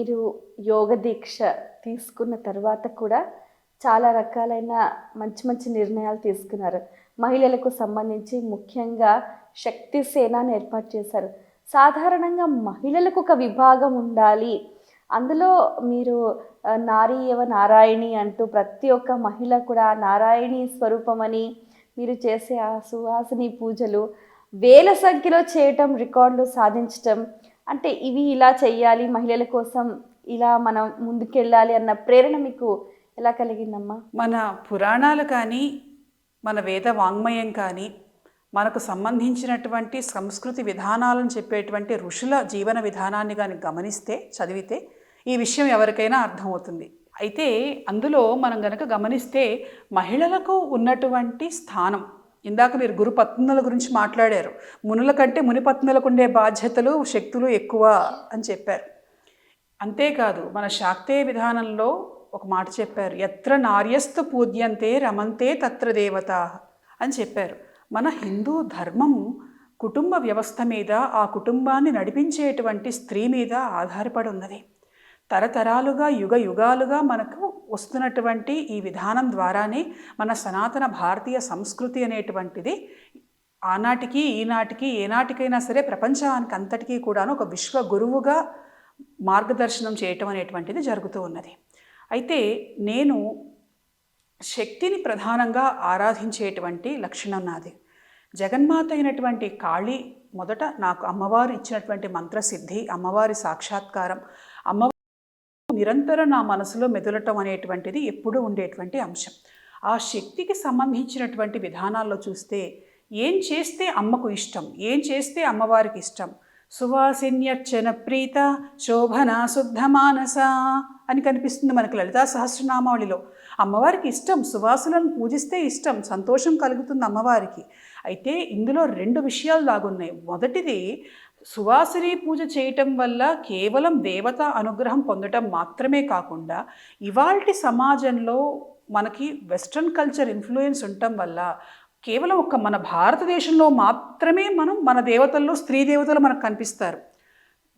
మీరు యోగ దీక్ష తీసుకున్న తర్వాత కూడా చాలా రకాలైన మంచి మంచి నిర్ణయాలు తీసుకున్నారు. మహిళలకు సంబంధించి ముఖ్యంగా శక్తి సేనాన్ని ఏర్పాటు చేశారు. సాధారణంగా మహిళలకు ఒక విభాగం ఉండాలి. అందులో మీరు నారీ ఏవ నారాయణి అంటూ ప్రతి ఒక్క మహిళ కూడా నారాయణి స్వరూపమని మీరు చేసే ఆ సువాసిని పూజలు వేల సంఖ్యలో చేయటం రికార్డులు సాధించటం అంటే ఇవి ఇలా చెయ్యాలి మహిళల కోసం ఇలా మనం ముందుకెళ్ళాలి అన్న ప్రేరణ మీకు ఎలా కలిగిందమ్మా? మన పురాణాలు కానీ మన వేద వాంగ్మయం కానీ మనకు సంబంధించినటువంటి సంస్కృతి విధానాలను చెప్పేటువంటి ఋషుల జీవన విధానాన్ని కానీ గమనిస్తే చదివితే ఈ విషయం ఎవరికైనా అర్థమవుతుంది. అయితే అందులో మనం గనక గమనిస్తే మహిళలకు ఉన్నటువంటి స్థానం ఇందాక మీరు గురుపత్నుల గురించి మాట్లాడారు. మునుల కంటే మునిపత్నులకు ఉండే బాధ్యతలు శక్తులు ఎక్కువ అని చెప్పారు. అంతేకాదు మన శాక్తేయ విధానంలో ఒక మాట చెప్పారు. ఎత్ర నార్యస్తు పూజ్యంతే రమంతే తత్ర దేవత అని చెప్పారు. మన హిందూ ధర్మం కుటుంబ వ్యవస్థ మీద ఆ కుటుంబాన్ని నడిపించేటువంటి స్త్రీ మీద ఆధారపడి ఉన్నది. తరతరాలుగా యుగ యుగాలుగా మనకు వస్తున్నటువంటి ఈ విధానం ద్వారానే మన సనాతన భారతీయ సంస్కృతి అనేటువంటిది ఆనాటికి ఈనాటికి ఏనాటికైనా సరే ప్రపంచానికి అంతటికీ కూడాను ఒక విశ్వ గురువుగా మార్గదర్శనం చేయటం అనేటువంటిది జరుగుతూ ఉన్నది. అయితే నేను శక్తిని ప్రధానంగా ఆరాధించేటువంటి లక్షణం నాది. జగన్మాత అయినటువంటి కాళీ మొదట నాకు అమ్మవారు ఇచ్చినటువంటి మంత్రసిద్ధి అమ్మవారి సాక్షాత్కారం అమ్మవారి నిరంతరం నా మనసులో మెదలటం అనేటువంటిది ఎప్పుడూ ఉండేటువంటి అంశం. ఆ శక్తికి సంబంధించినటువంటి విధానాల్లో చూస్తే ఏం చేస్తే అమ్మకు ఇష్టం ఏం చేస్తే అమ్మవారికి ఇష్టం? సువాసిన్యర్చన ప్రీత శోభన శుద్ధ మానస అని కనిపిస్తుంది మనకు లలితా సహస్రనామావళిలో. అమ్మవారికి ఇష్టం సువాసులను పూజిస్తే ఇష్టం సంతోషం కలుగుతుంది అమ్మవారికి. అయితే ఇందులో రెండు విషయాలు దాగున్నాయి. మొదటిది సువాసిని పూజ చేయటం వల్ల కేవలం దేవత అనుగ్రహం పొందటం మాత్రమే కాకుండా ఇవాల్టి సమాజంలో మనకి వెస్ట్రన్ కల్చర్ ఇన్ఫ్లుయెన్స్ ఉండటం వల్ల కేవలం ఒక మన భారతదేశంలో మాత్రమే మనం మన దేవతల్లో స్త్రీ దేవతలు మనకు కనిపిస్తారు.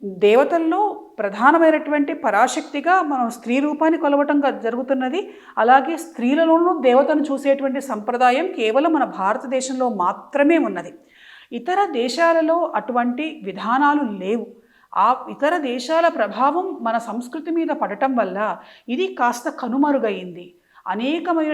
దేవతల్లో ప్రధానమైనటువంటి పరాశక్తిగా మనం స్త్రీ రూపాన్ని కొలవటం జరుగుతున్నది. అలాగే స్త్రీలలోనూ దేవతను చూసేటువంటి సంప్రదాయం కేవలం మన భారతదేశంలో మాత్రమే ఉన్నది. ఇతర దేశాలలో అటువంటి విధానాలు లేవు. ఆ ఇతర దేశాల ప్రభావం మన సంస్కృతి మీద పడటం వల్ల ఇది కాస్త కనుమరుగైంది. అనేకమైన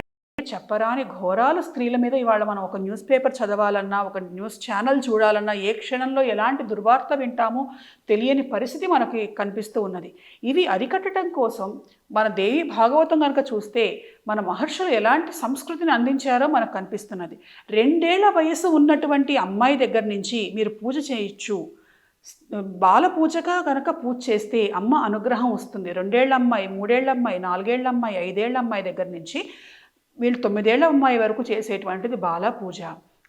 చెప్పరాని ఘోరాలు స్త్రీల మీద ఇవాళ మనం ఒక న్యూస్ పేపర్ చదవాలన్నా ఒక న్యూస్ ఛానల్ చూడాలన్నా ఏ క్షణంలో ఎలాంటి దుర్వార్త వింటామో తెలియని పరిస్థితి మనకి కనిపిస్తూ ఉన్నది. ఇవి అరికట్టడం కోసం మన దేవి భాగవతం కనుక చూస్తే మన మహర్షులు ఎలాంటి సంస్కృతిని అందించారో మనకు కనిపిస్తున్నది. రెండేళ్ళ వయసు ఉన్నటువంటి అమ్మాయి దగ్గర నుంచి మీరు పూజ చేయొచ్చు. బాల పూజగా కనుక పూజ చేస్తే అమ్మ అనుగ్రహం వస్తుంది. రెండేళ్ళ అమ్మాయి మూడేళ్ళ అమ్మాయి నాలుగేళ్ళ అమ్మాయి ఐదేళ్ళ అమ్మాయి దగ్గర నుంచి వీళ్ళు తొమ్మిదేళ్ళ అమ్మాయి వరకు చేసేటువంటిది బాల పూజ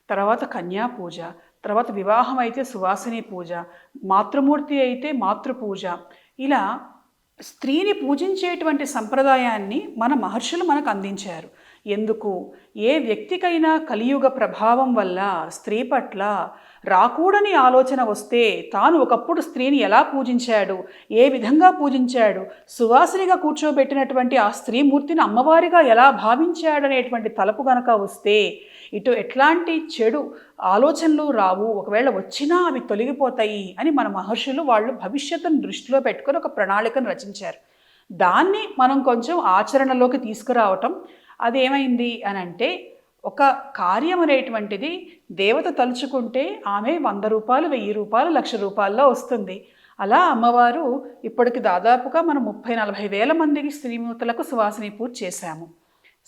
తర్వాత కన్యా పూజ తర్వాత వివాహం అయితే సువాసిని పూజ మాతృమూర్తి అయితే మాతృపూజ ఇలా స్త్రీని పూజించేటువంటి సంప్రదాయాన్ని మన మహర్షులు మనకు అందించారు. ఎందుకు? ఏ వ్యక్తికైనా కలియుగ ప్రభావం వల్ల స్త్రీ పట్ల రాకూడని ఆలోచన వస్తే తాను ఒకప్పుడు స్త్రీని ఎలా పూజించాడు? ఏ విధంగా పూజించాడు? సువాసినిగా కూర్చోబెట్టినటువంటి ఆ స్త్రీమూర్తిని అమ్మవారిగా ఎలా భావించాడనేటువంటి తలపు గనక వస్తే ఇటు ఎట్లాంటి చెడు ఆలోచనలు రావు. ఒకవేళ వచ్చినా అవి తొలగిపోతాయి అని మన మహర్షులు వాళ్ళు భవిష్యత్తును దృష్టిలో పెట్టుకొని ఒక ప్రణాళికను రచించారు. దాన్ని మనం కొంచెం ఆచరణలోకి తీసుకురావటం అది ఏమైంది అని అంటే ఒక కార్యం అనేటువంటిది దేవత తలుచుకుంటే ఆమె వంద రూపాయలు వెయ్యి రూపాయలు లక్ష రూపాయల్లో వస్తుంది. అలా అమ్మవారు ఇప్పటికి దాదాపుగా మనం ముప్పై నలభై వేల మందికి శ్రీమూర్తులకు సువాసిని పూజ చేశాము.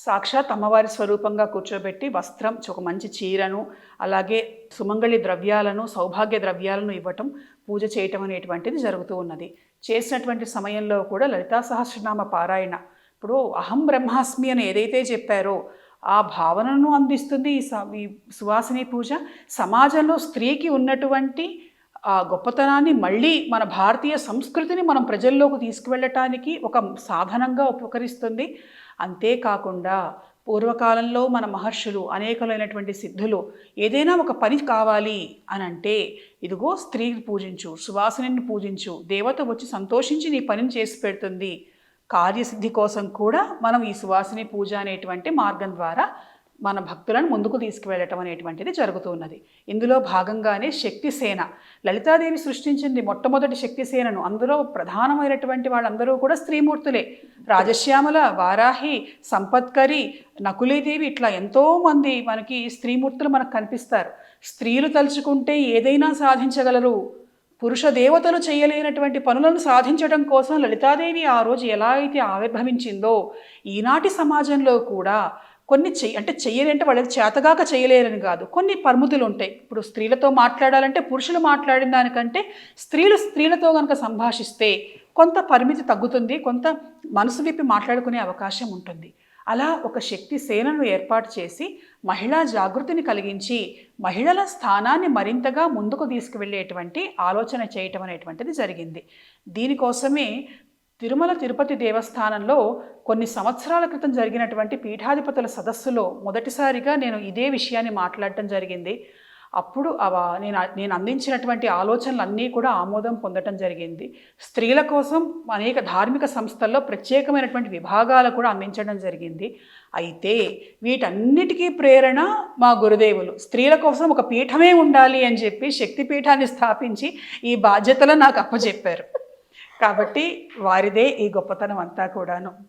సాక్షాత్ అమ్మవారి స్వరూపంగా కూర్చోబెట్టి వస్త్రం ఒక మంచి చీరను అలాగే సుమంగళి ద్రవ్యాలను సౌభాగ్య ద్రవ్యాలను ఇవ్వటం పూజ చేయటం అనేటువంటిది జరుగుతూ ఉన్నది. చేసినటువంటి సమయంలో కూడా లలితా సహస్రనామ పారాయణ ఇప్పుడు అహం బ్రహ్మాస్మి అని ఏదైతే చెప్పారో ఆ భావనను అందిస్తుంది ఈ స- ఈ సువాసిని పూజ. సమాజంలో స్త్రీకి ఉన్నటువంటి ఆ గొప్పతనాన్ని మళ్ళీ మన భారతీయ సంస్కృతిని మనం ప్రజల్లోకి తీసుకువెళ్ళటానికి ఒక సాధనంగా ఉపకరిస్తుంది. అంతేకాకుండా పూర్వకాలంలో మన మహర్షులు అనేకలైనటువంటి సిద్ధులు ఏదైనా ఒక పని కావాలి అని అంటే ఇదిగో స్త్రీని పూజించు సువాసిని పూజించు దేవత వచ్చి సంతోషించి నీ పనిని చేసి పెడుతుంది. కార్యసిద్ధి కోసం కూడా మనం ఈ సువాసిని పూజ అనేటువంటి మార్గం ద్వారా మన భక్తులను ముందుకు తీసుకువెళ్ళటం అనేటువంటిది జరుగుతున్నది. ఇందులో భాగంగానే శక్తిసేన లలితాదేవి సృష్టించింది మొట్టమొదటి శక్తిసేనను అందులో ప్రధానమైనటువంటి వాళ్ళందరూ కూడా స్త్రీమూర్తులే. రాజశ్యామల వారాహి సంపత్కరి నకులీదేవి ఇట్లా ఎంతోమంది మనకి స్త్రీమూర్తులు మనకు కనిపిస్తారు. స్త్రీలు తలుచుకుంటే ఏదైనా సాధించగలరు. పురుష దేవతలు చేయలేనటువంటి పనులను సాధించడం కోసం లలితాదేవి ఆ రోజు ఎలా అయితే ఆవిర్భవించిందో ఈనాటి సమాజంలో కూడా కొన్ని చెయ్యి అంటే చెయ్యలేంటే వాళ్ళకి చేతగాక చేయలేరని కాదు. కొన్ని పరిమితులు ఉంటాయి. ఇప్పుడు స్త్రీలతో మాట్లాడాలంటే పురుషులు మాట్లాడిన దానికంటే స్త్రీలు స్త్రీలతో కనుక సంభాషిస్తే కొంత పరిమితి తగ్గుతుంది కొంత మనసు విప్పి మాట్లాడుకునే అవకాశం ఉంటుంది. అలా ఒక శక్తి సేనను ఏర్పాటు చేసి మహిళా జాగృతిని కలిగించి మహిళల స్థానాన్ని మరింతగా ముందుకు తీసుకువెళ్ళేటువంటి ఆలోచన చేయటం అనేటువంటిది జరిగింది. దీనికోసమే తిరుమల తిరుపతి దేవస్థానంలో కొన్ని సంవత్సరాల క్రితం జరిగినటువంటి పీఠాధిపతుల సదస్సులో మొదటిసారిగా నేను ఇదే విషయాన్ని మాట్లాడటం జరిగింది. అప్పుడు అవ నేను నేను అందించినటువంటి ఆలోచనలు అన్నీ కూడా ఆమోదం పొందటం జరిగింది. స్త్రీల కోసం అనేక ధార్మిక సంస్థల్లో ప్రత్యేకమైనటువంటి విభాగాలు కూడా అందించడం జరిగింది. అయితే వీటన్నిటికీ ప్రేరణ మా గురుదేవులు. స్త్రీల కోసం ఒక పీఠమే ఉండాలి అని చెప్పి శక్తి పీఠాన్ని స్థాపించి ఈ బాధ్యతలు నాకు అప్పచెప్పారు. కాబట్టి వారిదే ఈ గొప్పతనం అంతా కూడాను.